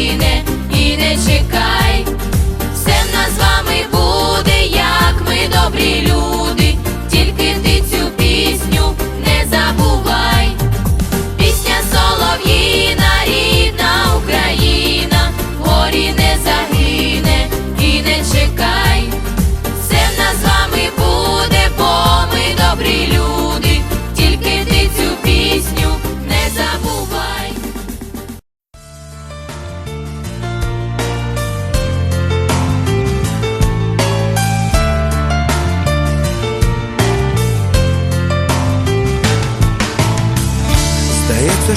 Загине і не чекай. Все в нас з вами буде, як ми добрі люди,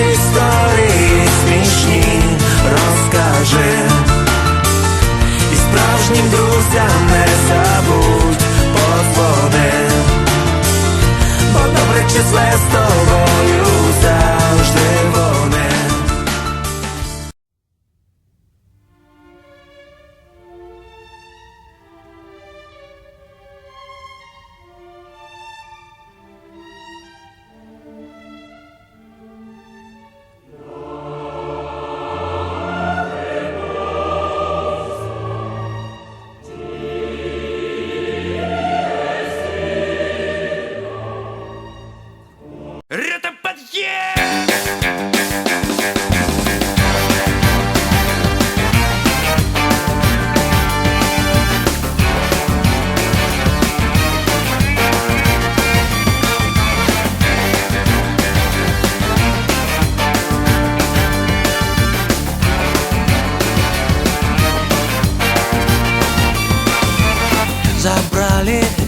História. забрали.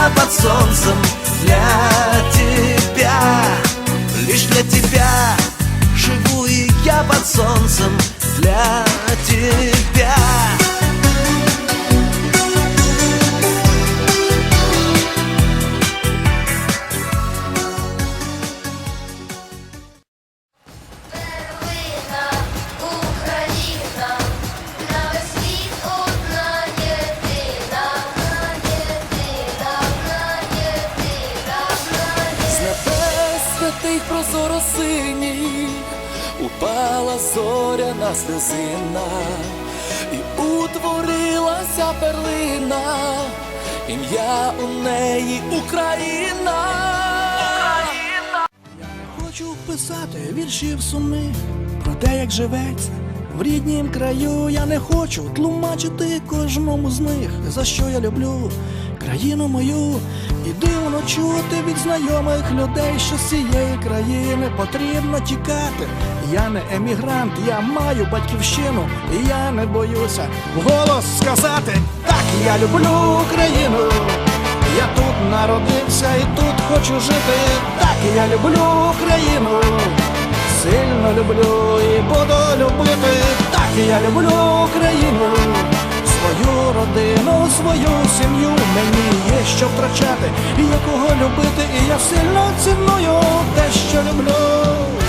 я под солнцем для тебя, лишь для тебя. Живу и я под солнцем для тебя зоряна сльозина, і утворилася перлина, ім'я у неї Україна. Хочу писати віршів сумних про те, як живеться в ріднім краю. Я не хочу тлумачити кожному з них, за що я люблю країну мою. І дивно чути від знайомих людей, що з цієї країни потрібно тікати. Я не емігрант, я маю батьківщину, і я не боюся вголос сказати так, я люблю Україну. Я тут народився і тут хочу жити. Так я люблю Україну. Сильно люблю і буду любити. Так я люблю Україну. Родину, свою сім'ю мені є що втрачати, і якого любити, і я сильно ціную те, що люблю.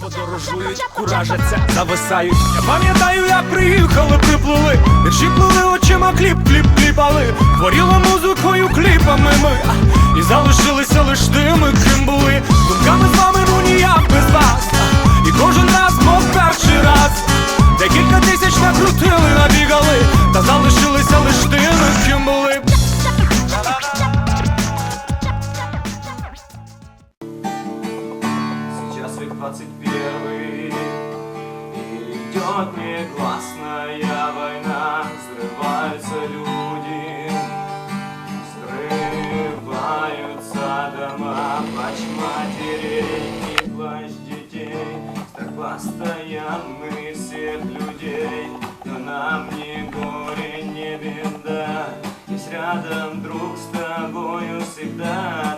Подорожують, куражаться, зависають. Я пам'ятаю, як приїхали, приплили. Вірші плили очима, кліп, кліп, кліпали. Творіли музикою, кліпами ми. І залишилися лиш тими, ким були. Думками з вами, ну ніяк без вас. І кожен раз, мов перший раз. Декілька тисяч накрутили, набігали. Та дома Плач матерей и плач детей. Страх постоянный всех людей Но нам не горе, не беда. Есть рядом друг с тобою всегда